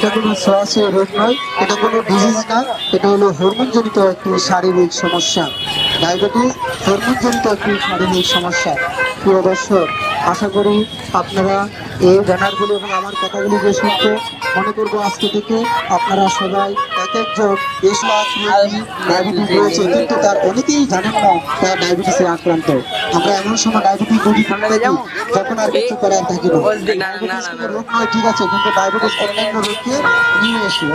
এটা কোনো শ্বাসের রোগ নয়, এটা কোনো ডিজিজ না, এটা হলো হরমোনজনিত একটি শারীরিক সমস্যা। ডায়াবেটিস হরমোনজনিত একটি শারীরিক সমস্যা। প্রিয় দর্শক, আশা করি আপনারা এই ব্যানারগুলো এবং আমার কথাগুলি যে শুনতে মনে করব আজকে থেকে, আপনারা সবাই এক একজন ডায়াবেটিস রয়েছে, কিন্তু তার অনেকেই জানেন না তার ডায়াবেটিসে আক্রান্ত। আমরা এমন সময় ডায়াবেটিস রোগী আর কিছু করার ঠিক আছে কিন্তু ডায়াবেটিস অন্যান্য রোগকে নিয়ে এসে।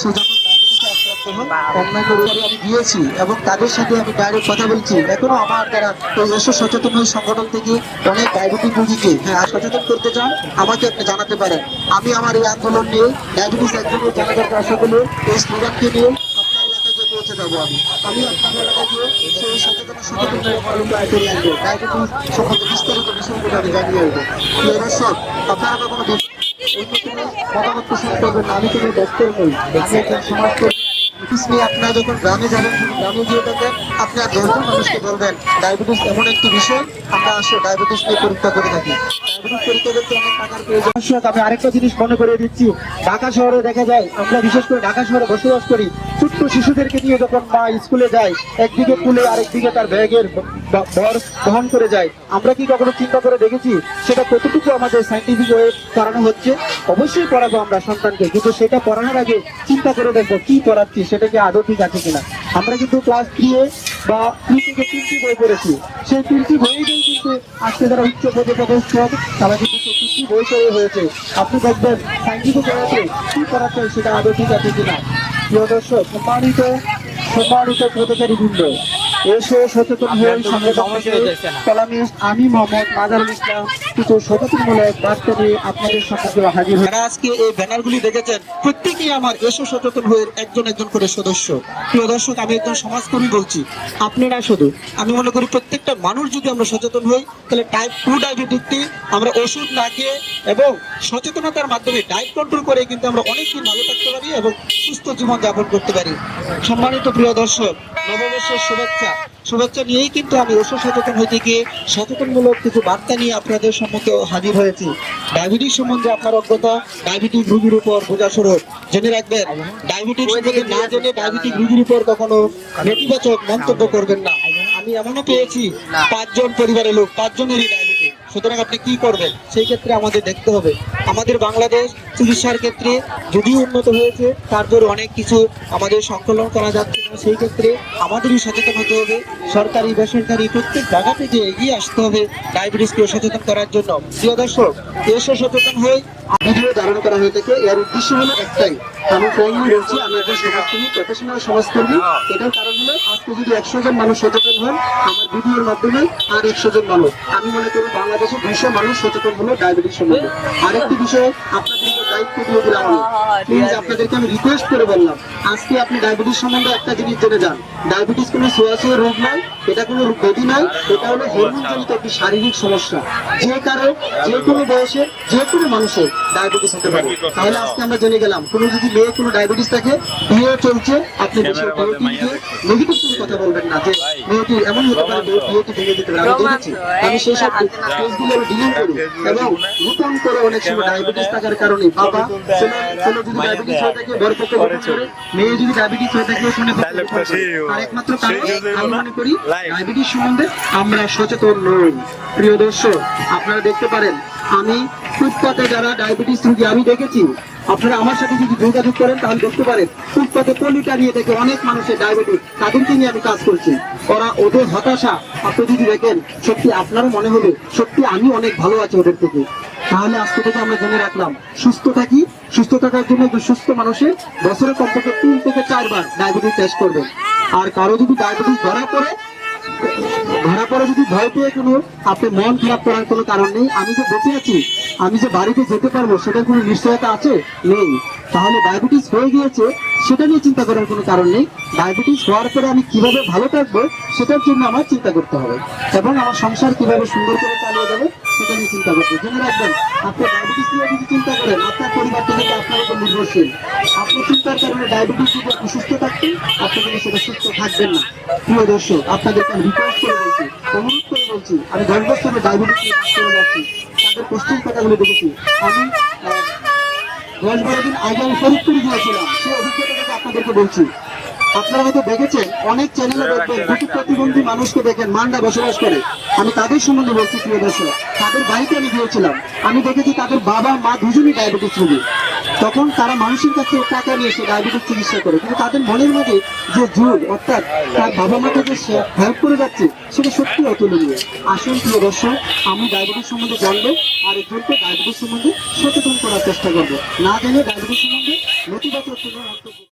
সে যখন ডায়াবেটিসে আক্রান্ত হয় অন্যান্য রোগে আমি গিয়েছি এবং তাদের সাথে আমি ডাইরেক্ট কথা বলছি। এখনও আমার দ্বারা সচেতন হয়ে সংগঠন থেকে অনেক ডায়াবেটিস রোগীকে হ্যাঁ সচেতন করতে চান আমাকে আপনি জানাতে পারেন। আমি আমার এই আন্দোলন নিয়ে ডায়াবেটিস একজনের জানাজার সকলে এই স্লোগানকে নিয়ে পৌঁছে যাব আমি। আমি আপনার এলাকায় গিয়ে সেই সচেতনতা সচেতন করে আনব ডায়াবেটিস সম্বন্ধে বিস্তারিত বিষয়গুলো আমি জানিয়ে আসব দর্শক আপনারা কখনো দেখ- এই ক্ষেত্রে মতামত পোষণ করবেন। আমি কোনো ডাক্তার নই আমি একজন সমাজকর্মী ডায়াবেটিস নিয়ে যখন গ্রামে যাবেন গ্রামে গিয়ে থাকেন আপনার দশজন মানুষকে বলবেন ডায়াবেটিস এমন একটি বিষয়, আমরা আসলে ডায়াবেটিস নিয়ে পরীক্ষা করে থাকি। আমি আরেকটা জিনিস মনে করে দিচ্ছি। ঢাকা শহরে দেখা যায়, আমরা বিশেষ করে ঢাকা শহরে বসবাস করি, ছোট্ট শিশুদেরকে নিয়ে যখন মা স্কুলে যায়, একদিকে কুলে আরেকদিকে তার ব্যাগের ভর বহন করে যায়। আমরা কি কখনো চিন্তা করে দেখেছি? সেটা কতটুকু আমাদের সাইন্টিফিক ওয়ে করানো হচ্ছে? অবশ্যই পড়াবো আমরা সন্তানকে, কিন্তু সেটা পড়ানোর আগে চিন্তা করে দেখব কি পড়াচ্ছি, সেটা কি আদৌ ঠিক আছে কিনা। আমরা কিন্তু ক্লাস থ্রি বা থ্রি তিনটি বই পড়েছি। সেই তিনটি বইটাই কিন্তু আজকে যারা উচ্চ পদে পদস্থ তারা কিন্তু তিনটি বই হয়েছে। আপনি দেখবেন সাইন্টিফিক ওয়েতে কি পড়াচ্ছে সেটা আদৌ ঠিক আছে কিনা। প্রিয় দর্শক, সম্মানিত সম্মানিত পদচারী বৃন্দ এসে সচেতন হয়ে কলামিস্ট আমি মোহাম্মদ মাজারুল ইসলাম কিছু সচেতনমূলক বার্তা নিয়ে আপনাদের সম্মুখে হাজির হয়ে আজকে এই ব্যানারগুলি দেখেছেন প্রত্যেকেই আমার এসো সচেতন হয়ে একজন একজন করে সদস্য। প্রিয় দর্শক আমি একজন সমাজকর্মী বলছি। আপনারা শুধু আমি মনে করি প্রত্যেকটা মানুষ যদি আমরা সচেতন হই তাহলে টাইপ টু ডায়াবেটিকটি আমরা ওষুধ না খেয়ে এবং সচেতনতার মাধ্যমে ডায়েট কন্ট্রোল করে কিন্তু আমরা অনেকদিন ভালো থাকতে পারি এবং সুস্থ জীবন যাপন করতে পারি। সম্মানিত প্রিয় দর্শক নববর্ষের শুভেচ্ছা। শুভেচ্ছা নিয়েই কিন্তু আমি ওষুধ সচেতন হইতে গিয়ে সচেতনমূলক কিছু বার্তা নিয়ে আপনাদের সম্মুখে হাজির হয়েছি। ডায়াবেটিস সম্বন্ধে আপনার অজ্ঞতা ডায়াবেটিস রোগীর উপর বোঝা স্বরূপ। জেনে রাখবেন ডায়াবেটিস সম্বন্ধে না জেনে ডায়াবেটিস রোগীর উপর কখনো নেতিবাচক মন্তব্য করবেন না। আমি এমনও পেয়েছি, পাঁচজন পরিবারের লোক, পাঁচজনেরই ডায়াবেটিস। সুতরাং আপনি কি করবেন? সেই ক্ষেত্রে আমাদের দেখতে হবে। আমাদের বাংলাদেশ চিকিৎসার ক্ষেত্রে যদিও উন্নত হয়েছে তারপর অনেক কিছু আমাদের সংকলন করা যাচ্ছে না, সেই ক্ষেত্রে আমাদেরই সচেতন হতে হবে। সরকারি, বেসরকারি প্রত্যেক জায়গা থেকে এগিয়ে আসতে হবে ডায়াবেটিসকে সচেতন করার জন্য। প্রিয় দর্শক এসে সচেতন হয়ে ভিডিও ধারণ করা হয়ে থাকে। এর উদ্দেশ্য হলো একটাই, আমি প্রায়ই বলছি, আমি একজন সমাজকর্মী প্রফেশনাল সমাজকর্মী। এটার কারণ হলো আজকে যদি একশো জন মানুষ সচেতন হন, আমার ভিডিওর মাধ্যমে আর একশো জন মানুষ। আমি মনে করি বাংলাদেশে দুইশো মানুষ সচেতন হলো ডায়াবেটিস সম্বন্ধে। আরেকটি বিষয় আপনাদেরকে দায়িত্ব দিয়ে দিলাম আমি। প্লিজ আপনাদেরকে আমি রিকোয়েস্ট করে বললাম আজকে আপনি ডায়াবেটিস সম্বন্ধে একটা জিনিস জেনে যান। ডায়াবেটিস কোনো সোয়াশীয় রোগ নয় এটা কোনো ব্যাধি নয় এটা হলো হরমোনজনিত একটি শারীরিক সমস্যা। যে কারণে যে কোনো বয়সে যে কোনো মানুষের ডায়াবেটিস হতে পারে। তাহলে আজকে আমরা জেনে গেলাম কোনো যদি মেয়ে কোনো ডায়াবেটিস থাকে বিয়ে চলছে আপনি নেগেটিভ কোনো কথা বলবেন না যে মেয়েটি এমন হতে পারে বিয়ে- বিয়েটি ভেঙে দিতে পারে। আমি দেখেছি আমি সেই সব কেসগুলো করি। এবং রূপণ করে অনেক সময় ডায়াবেটিস থাকার কারণে বাবা ছেলে ছেলে যদি ডায়াবেটিস হয়ে থাকে বড় পক্ষে রূপণ করে মেয়ে যদি ডায়াবেটিস হয়ে থাকে শুনে আর একমাত্র কারণ আমি মনে করি ডায়াবেটিস সম্বন্ধে আমরা সচেতন নই। প্রিয় দর্শক আপনারা দেখতে পারেন আমি ফুটপাতে যারা ডায়াবেটিস রোগী আমি দেখেছি। আপনারা আমার সাথে যদি যোগাযোগ করেন তাহলে দেখতে পারেন ফুটপাতে পলিটা নিয়ে থেকে অনেক মানুষের ডায়াবেটিস তাদেরকে নিয়ে আমি কাজ করছি। ওরা ওদের হতাশা আপনি যদি দেখেন সত্যি আপনারও মনে হবে সত্যি আমি অনেক ভালো আছি ওদের থেকে। তাহলে আজকে থেকে আমরা জেনে রাখলাম সুস্থ থাকি সুস্থ থাকার জন্য সুস্থ মানুষের বছরে কমপক্ষে তিন থেকে চারবার ডায়াবেটিস টেস্ট করবে। আর কারও যদি ডায়াবেটিস ধরা পড়ে ধরা পড়ে যদি ভয় পেয়ে কোনো, আপনি মন খারাপ করার কোনো কারণ নেই। আমি যে বেঁচে আছি, আমি যে বাড়িতে যেতে পারব, সেটার কোনো নিশ্চয়তা আছে? নেই। তাহলে ডায়াবেটিস হয়ে গিয়েছে, সেটা নিয়ে চিন্তা করার কোনো কারণ নেই। ডায়াবেটিস হওয়ার পরে আমি কীভাবে ভালো থাকব, সেটার জন্য আমার চিন্তা করতে হবে। এবং আমার সংসার কীভাবে সুন্দর করে চালিয়ে যাবে সেটা নিয়ে চিন্তা করতে জেনে রাখবেন আপনি ডায়াবেটিস নিয়ে যদি চিন্তা করেন, আপনার পরিবার থেকে আপনার উপর নির্ভরশীল। আপনি চিন্তার কারণে ডায়াবেটিস যদি আপনি সুস্থ থাকতেন আপনি কিন্তু সেটা সুস্থ থাকবেন না। প্রিয় দর্শক, আপনাদেরকে আমি রিকোয়েস্ট করে বলছি, অনুরোধ করে বলছি, আমি দশ ডায়াবেটিস নিয়ে কাজ করে যাচ্ছি। তাদের পশ্চিম কথাগুলো দেখেছি। আমি দশ বারো দিন আগে আমি ফরিদপুরে গিয়েছিলাম। সেই অভিজ্ঞতা থেকে আপনাদেরকে বলছি। আপনারা হয়তো দেখেছেন অনেক চ্যানেলে দেখবেন দুটি প্রতিবন্ধী মানুষকে দেখেন মান্ডা বসবাস করে। আমি তাদের সম্বন্ধে বলছি প্রিয় দর্শক তাদের বাড়িতে আমি গিয়েছিলাম। আমি দেখেছি তাদের বাবা মা দুজনই ডায়াবেটিস রোগী। তখন তারা মানুষের কাছে টাকা নিয়ে এসে ডায়াবেটিস চিকিৎসা করে। কিন্তু তাদের মনের মধ্যে যে জোর অর্থাৎ তার বাবা মাকে যে হেল্প করে যাচ্ছে সেটা সত্যি অতুলনীয়। আসুন প্রিয় দর্শক আমি ডায়াবেটিস সম্বন্ধে জানব আর একজনকে ডায়াবেটিস সম্বন্ধে সচেতন করার চেষ্টা করব। না জেনে ডায়াবেটিস সম্বন্ধে মন্তব্য